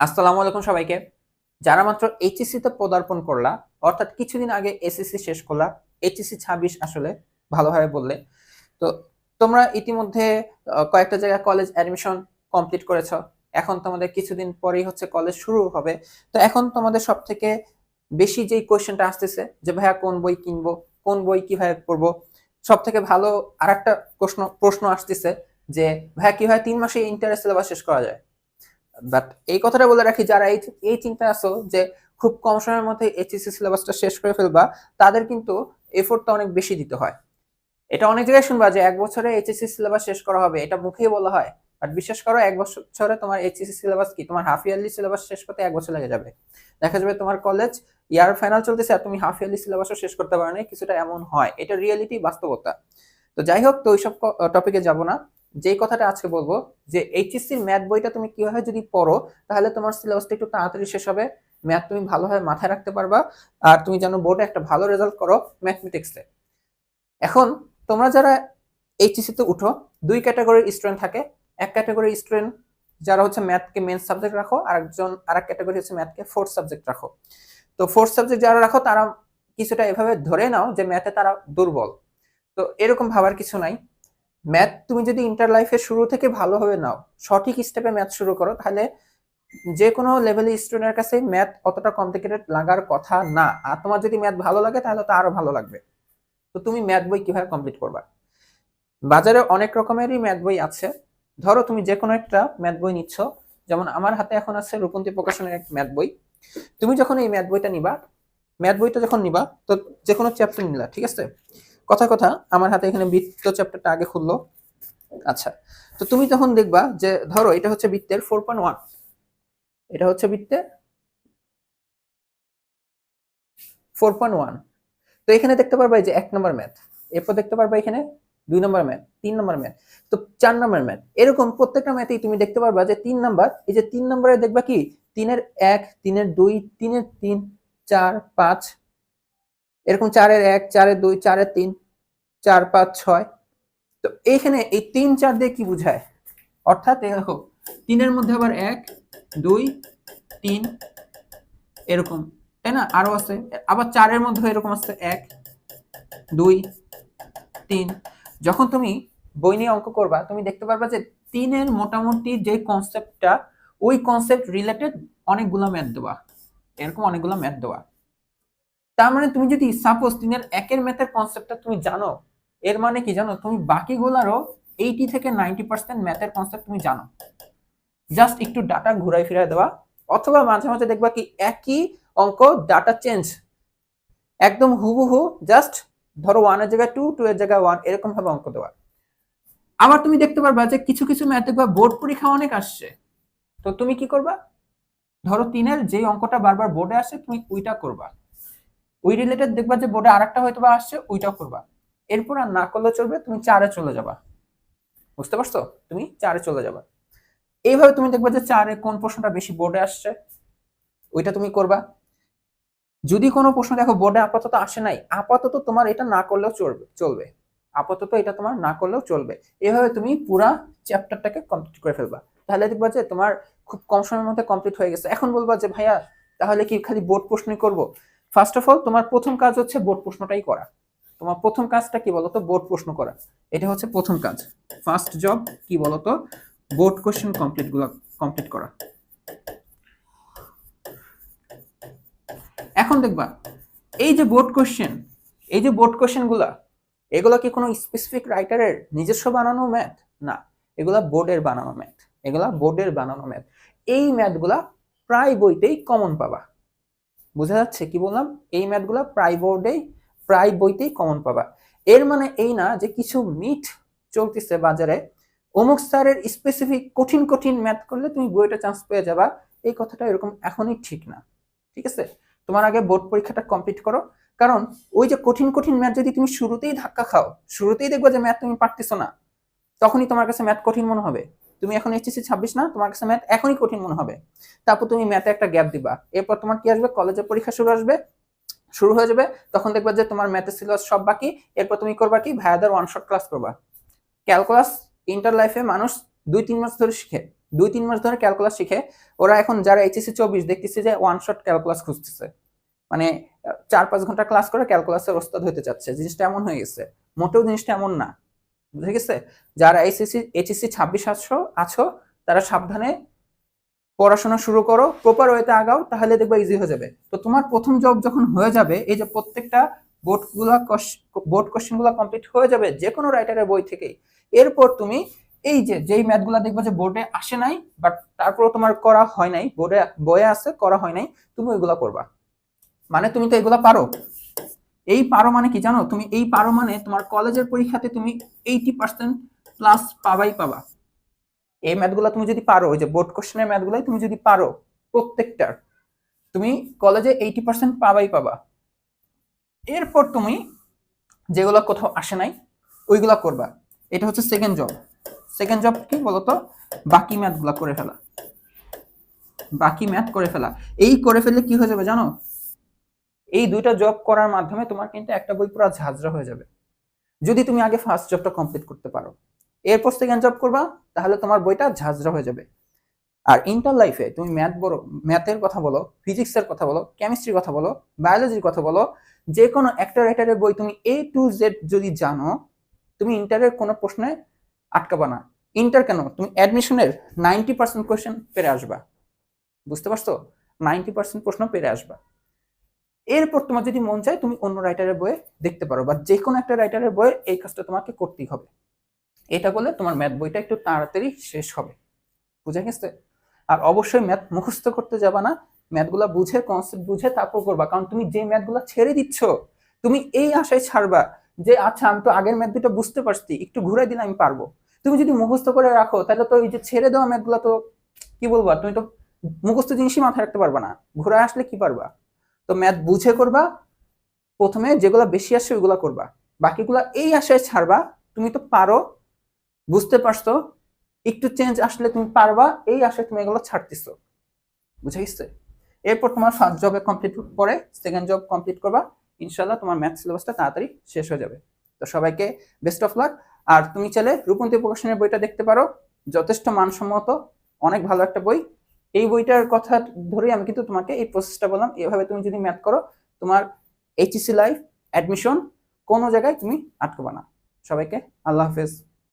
আসসালামু আলাইকুম সবাইকে। যারা মাত্র এইচএসসি তে পদার্পণ করলা, অর্থাৎ কিছুদিন আগে এসএসসি শেষ করলা এইচএসসি ছাব্বিশ আসলে ভালোভাবে বললে। তো তোমরা ইতিমধ্যে কয়েকটা জায়গায় কলেজ অ্যাডমিশন কমপ্লিট করেছ। এখন তোমাদের কিছুদিন পরেই হচ্ছে কলেজ শুরু হবে। তো এখন তোমাদের সব থেকে বেশি যেই কোয়েশ্চেনটা আসতেছে, যে ভাইয়া কোন বই কিনবো, কোন বই কীভাবে পড়ব সব থেকে ভালো আরেকটা প্রশ্ন প্রশ্ন আসতেছে যে ভাইয়া কীভাবে তিন মাসে ইন্টারেস্ট সিলেবাস শেষ করা যায়? বাট এই কথাটা বলে রাখি, যারা এই এই চিন্তা আছো যে খুব কম সময়ের মধ্যে এইচএসসি সিলেবাসটা শেষ করে ফেলবা, তাদের কিন্তু এফোর্টটা অনেক বেশি দিতে হয়। এটা অনেক জায়গায় শুনবা যে এক বছরে এইচএসসি সিলেবাস শেষ করা হবে, এটা মুখেই বলা হয়। বাট বিশ্বাস করো, এক বছরে তোমার এইচএসসি সিলেবাস কি? তোমার হাফ ইয়ারলি সিলেবাস শেষ করতে এক বছর লেগে যাবে। দেখা যাবে তোমার কলেজ ইয়ার ফাইনাল চলতেছে আর তুমি হাফ ইয়ারলি সিলেবাসও শেষ করতে পারো না কিছুটা এমন হয়। এটা রিয়েলিটি বাস্তবতা। তো যাই হোক, তো ওইসব টপিকে যাব না। যেই কথাটা আজকে বলব, যে এইচএসসির ম্যাথ বইটা তুমি কীভাবে যদি পড়ো, তাহলে তোমার সিলেবাসটা একটু তাড়াতাড়ি শেষ হবে। ম্যাথ তুমি ভালোভাবে মাথায় রাখতে পারবা। আর তুমি যেন বোর্ডে একটা ভালো রেজাল্ট করো ম্যাথমেটিক্সে এখন তোমরা যারা এইচএসসি তে উঠো, দুই ক্যাটাগরির স্টুডেন্ট থাকে। এক ক্যাটাগরির স্টুডেন্ট যারা হচ্ছে ম্যাথকে মেন সাবজেক্ট রাখো আর একজন আর এক ক্যাটাগরি হচ্ছে ম্যাথকে ফোর্থ সাবজেক্ট রাখো। তো ফোর্থ সাবজেক্ট যারা রাখো, তারা কিছুটা এভাবে ধরে নাও যে ম্যাথে তারা দুর্বল। তো এরকম ভাবার কিছু নাই। ম্যাথ তুমি যদি ইন্টার লাইফে শুরু থেকে ভালোভাবে নাও, সঠিক স্টেপে ম্যাথ শুরু করো, তাহলে যে কোনো লেভেলের স্টুডেন্টের কাছে ম্যাথ অতটা কমপ্লিকেটেড লাগার কথা না। আর তোমার যদি ম্যাথ ভালো লাগে, তাহলে তো আরও ভালো লাগবে। তো তুমি ম্যাথ বই কীভাবে কমপ্লিট করবা? বাজারে অনেক রকমেরই ম্যাথ বই আছে। ধরো তুমি যে কোনো একটা ম্যাথ বই নিচ্ছ, যেমন আমার হাতে এখন আছে রূপন্তী প্রকাশনের এক ম্যাথ বই। তুমি যখন এই ম্যাথ বইটা নিবা ম্যাথ বইটা যখন নিবা, তো যে কোনো চ্যাপ্টার নিলা, ঠিক আছে? কথা কথা, আমার হাতে এখানে বৃত্ত চ্যাপ্টারটা আগে খুললো। আচ্ছা তো তুমি তখন দেখবা যে, ধরো, এটা হচ্ছে বৃত্তের ফোর পয়েন্ট ওয়ান এটা হচ্ছে বৃত্তে ফোর পয়েন্ট ওয়ান তো এখানে দেখতে পারবা যে, এক নম্বর ম্যাথ এরপর দেখতে পারবা এখানে দুই নম্বর ম্যাথ তিন নম্বর ম্যাথ তো চার নম্বর ম্যাথ এরকম প্রত্যেকটা ম্যাথেই তুমি দেখতে পারবা যে, তিন নাম্বার, এই যে তিন নম্বরে দেখবা কি, তিনের এক, তিনের দুই, তিনের তিন, চার, পাঁচ এরকম চারের এক, চারের দুই, চারের তিন, চার, পাঁচ, ছয়। তো এইখানে এই তিন, চার দিয়ে কি বুঝায়? অর্থাৎ দেখো, তিনের মধ্যে আবার এক, দুই, তিন, এরকম, তাই না? আরও আছে। আবার চারের মধ্যে এরকম আছে, এক, দুই, তিন। যখন তুমি বই নিয়ে অঙ্ক করবা, তুমি দেখতে পারবা যে তিনের মোটামুটি যে কনসেপ্টটা ওই কনসেপ্ট রিলেটেড অনেকগুলো ম্যাথ দেওয়া। এরকম অনেকগুলো ম্যাথ দেওয়া। তার মানে তুমি যদি সাপোজ তিনের একের ম্যাথের কনসেপ্টটা তুমি জানো, এর মানে কি জানো? তুমি বাকিগুলারও এইটি থেকে নাইনটি পার্সেন্ট ম্যাথের কনসেপ্ট তুমি জানো। জাস্ট একটু ডাটা ঘুরাই ফিরাই দেওয়া, অথবা মাঝে মাঝে দেখবা কি একই অঙ্ক ডাটা চেঞ্জ একদম হুবহু জাস্ট ধরো ওয়ানের জায়গায় টু টু এর জায়গায় ওয়ান এরকম ভাবে অঙ্ক দেওয়া। আবার তুমি দেখতে পারবা যে কিছু কিছু ম্যাথ দেখবা বোর্ড পরীক্ষা অনেক আসছে। তো তুমি কি করবা? ধরো তিনের যে অঙ্কটা বারবার বোর্ডে আসে, তুমি ওইটা করবা। ওই রিলেটেড দেখবা যে বোর্ডে আরেকটা হয়তো বা আসছে, ওইটাও করবা। এরপর আর না করলে চলবে, তুমি চারে চলে যাবা। বুঝতে পারছ? তুমি চারে চলে যাবা। এইভাবে তুমি দেখবা যে চারে কোন প্রশ্নটা বেশি বোর্ডে আসছে, ওইটা তুমি করবা। যদি কোনো প্রশ্ন দেখো বোর্ডে আপাতত আসে নাই, আপাতত তোমার এটা না করলেও চলবে চলবে। আপাতত এটা তোমার না করলেও চলবে। এভাবে তুমি পুরা চ্যাপ্টারটাকে কমপ্লিট করে ফেলবা। তাহলে দেখবা যে তোমার খুব কম সময়ের মধ্যে কমপ্লিট হয়ে গেছে। এখন বলবা যে, ভাইয়া, তাহলে কি খালি বোর্ড প্রশ্নই করব? ফার্স্ট অফ অল তোমার প্রথম কাজ হচ্ছে বোর্ড প্রশ্নটাই করা। তোমার প্রথম কাজটা কি বলতো? বোর্ড প্রশ্ন করা। এটা হচ্ছে প্রথম কাজ। ফার্স্ট জব কি বলতো? বোর্ড কোশ্চেন কমপ্লিটগুলো কমপ্লিট করা। এখন দেখবা, এই যে বোর্ড কোশ্চেন এই যে বোর্ড কোশ্চেনগুলা, এগুলো কি কোনো স্পেসিফিক রাইটারের নিজস্ব বানানো ম্যাথ না, এগুলা বোর্ডের বানানো ম্যাথ এগুলা বোর্ডের বানানো ম্যাথ এই ম্যাথগুলা প্রায় বইতেই কমন পাবা। বোঝা যাচ্ছে কি বললাম? এই ম্যাথগুলো প্রায় বোর্ডেই প্রায় বইতেই কমন পাবা। এর মানে এই না যে কিছু মিট চলতেছে বাজারে, অমুক স্যারের স্পেসিফিক কঠিন কঠিন ম্যাথ করলে তুমি বইটা চান্স পেয়ে যাবা। এই কথাটা এরকম এখনই ঠিক না। ঠিক আছে? তোমার আগে বোর্ড পরীক্ষাটা কমপ্লিট করো। কারণ ওই যে কঠিন কঠিন ম্যাথ যদি তুমি শুরুতেই ধাক্কা খাও, শুরুতেই দেখবে যে ম্যাথ তুমি পারতেছো না, তখনই তোমার কাছে ম্যাথ কঠিন মনে হবে। তুমি এখন এইচএসসি ছাব্বিশ না, তোমার কাছে ম্যাথ এখনই কঠিন মনে হবে। তারপর তুমি ম্যাথে একটা গ্যাপ দিবা। এরপর তোমার কি আসবে? কলেজের পরীক্ষা শুরু আসবে, শুরু হয়ে যাবে। তখন দেখবা যে তোমার ম্যাথের সিলেবাস সব বাকি। এরপর তুমি করবা কি? ভাইয়াদের ওয়ান শট ক্লাস করবা। ক্যালকুলাস ইন্টার লাইফে মানুষ দুই তিন মাস ধরে শিখে। দুই তিন মাস ধরে ক্যালকুলাস শিখে। ওরা এখন যারা এইচএসসি চব্বিশ দেখতেছে যে ওয়ান শট ক্যালকুলাস খুঁজতেছে। মানে চার পাঁচ ঘণ্টা ক্লাস করে ক্যালকুলাসের ওস্তাদ হতে চাচ্ছে। জিনিসটা এমন হয়ে গেছে। মোটেও জিনিসটা এমন না। বুঝে গেছে? যারা এইচএসসি এইচএসসি ছাব্বিশ আছো আছো, তারা সাবধানে পড়াশোনা শুরু করো প্রপার ওয়েতে আগাও, তাহলে দেখবা ইজি হয়ে যাবে। তো তোমার প্রথম জব যখন হয়ে যাবে, এই যে প্রত্যেকটা বোর্ডগুলা বোর্ড কোশ্চেনগুলো কমপ্লিট হয়ে যাবে যে কোনো রাইটারের বই থেকেই। এরপর তুমি এই যে, যেই ম্যাথগুলো দেখবা যে বোর্ডে আসে নাই বাট তারপর তোমার করা হয় নাই বোর্ডে বইয়ে আছে, করা হয় নাই, তুমি ওইগুলা করবা মানে তুমি তো এগুলা পারো। এই পারো মানে কি জানো? তুমি এই পারো মানে তোমার কলেজের পরীক্ষাতে তুমি এইটি পার্সেন্ট প্লাস পাবাই পাবা। এই ম্যাথগুলো তুমি যদি পারো, ওই যে বোর্ড কোশ্চেনের ম্যাথগুলাই তুমি যদি পারো, প্রত্যেকটার, তুমি কলেজে এইটি পার্সেন্ট পাবাই পাবা। এরপর তুমি যেগুলো কোথাও আসে নাই, ওইগুলা করবা। এটা হচ্ছে সেকেন্ড জব সেকেন্ড জব কি বলতো? বাকি ম্যাথগুলা করে ফেলা। বাকি ম্যাথ করে ফেলা। এই করে ফেললে কি হয়ে যাবে জানো? এই দুইটা জব করার মাধ্যমে তোমার কিন্তু একটা বই পুরো ঝাঁঝরা হয়ে যাবে। যদি তুমি আগে ফার্স্ট জবটা কমপ্লিট করতে পারো। এরপর সেকেন্ড জব করবা, তাহলে তোমার বইটা ঝাঁঝরা হয়ে যাবে। আর ইন্টার লাইফে তুমি ম্যাথ বলো ম্যাথের কথা বলো ফিজিক্সের কথা বলো কেমিস্ট্রির কথা বলো বায়োলজির কথা বলো যে কোনো একটা রাইটারের বই তুমি এ টু জেড যদি জানো, তুমি ইন্টারের কোনো প্রশ্নে আটকাবা না। ইন্টার কেন? তুমি অ্যাডমিশনের নাইনটি পার্সেন্ট কোয়েশ্চেন পেরে আসবা। বুঝতে পারছ? নাইনটি পার্সেন্ট প্রশ্ন পেরে আসবা। এরপর তোমার যদি মন চায়, তুমি অন্য রাইটারের বইয়ে দেখতে পারো, বা যে কোনো একটা রাইটারের বইয়ে এই কাজটা তোমাকে করতেই হবে। এটা করলে তোমার ম্যাথ বইটা একটু তাড়াতাড়ি শেষ হবে। বুঝে গেছে? আর অবশ্যই ম্যাথ মুখস্থ করতে যাবা না। ম্যাথগুলা বুঝে কনসেপ্ট বুঝে তারপর করবা। কারণ তুমি যে ম্যাথগুলা ছেড়ে দিচ্ছ, তুমি এই আশায় ছাড়বা যে আচ্ছা আমি তো আগের ম্যাথ দুটো বুঝতে পারছি, একটু ঘুরে দিলে আমি পারব। তুমি যদি মুখস্থ করে রাখো, তাহলে তো এই যে ছেড়ে দেওয়া ম্যাথগুলো তো, কি বলব তুমি তো মুখস্থ জিনিসই মাথায় রাখতে পারবা না। ঘুরে আসলে কি পারবা? তো ম্যাথ বুঝে করবা, প্রথমে যেগুলো বেশি আসে ওইগুলো করবা। বাকিগুলো এই আশায় ছাড়বা, তুমি তো পারো, বুঝতে পারছ, একটু চেঞ্জ আসলে তুমি পারবা, এই আশায় তুমি এগুলো ছাড়তেছো। বুঝে গেছে? এরপর তোমার ফার্স্ট জবে কমপ্লিট পরে সেকেন্ড জব কমপ্লিট করবা ইনশাল্লাহ তোমার ম্যাথ সিলেবাসটা তাড়াতাড়ি শেষ হয়ে যাবে। তো সবাইকে বেস্ট অফ লাক আর তুমি চাইলে রূপন্তী প্রকাশনের বইটা দেখতে পারো, যথেষ্ট মানসম্মত, অনেক ভালো একটা বই। এই বইটার কথা ধরেই আমি কিন্তু তোমাকে এই প্রসেসটা বললাম। এভাবে তুমি যদি ম্যাথ করো, তোমার এইচএসসি লাইফ অ্যাডমিশন কোনো জায়গায় তুমি আটকাবা না। সবাইকে আল্লাহ হাফেজ।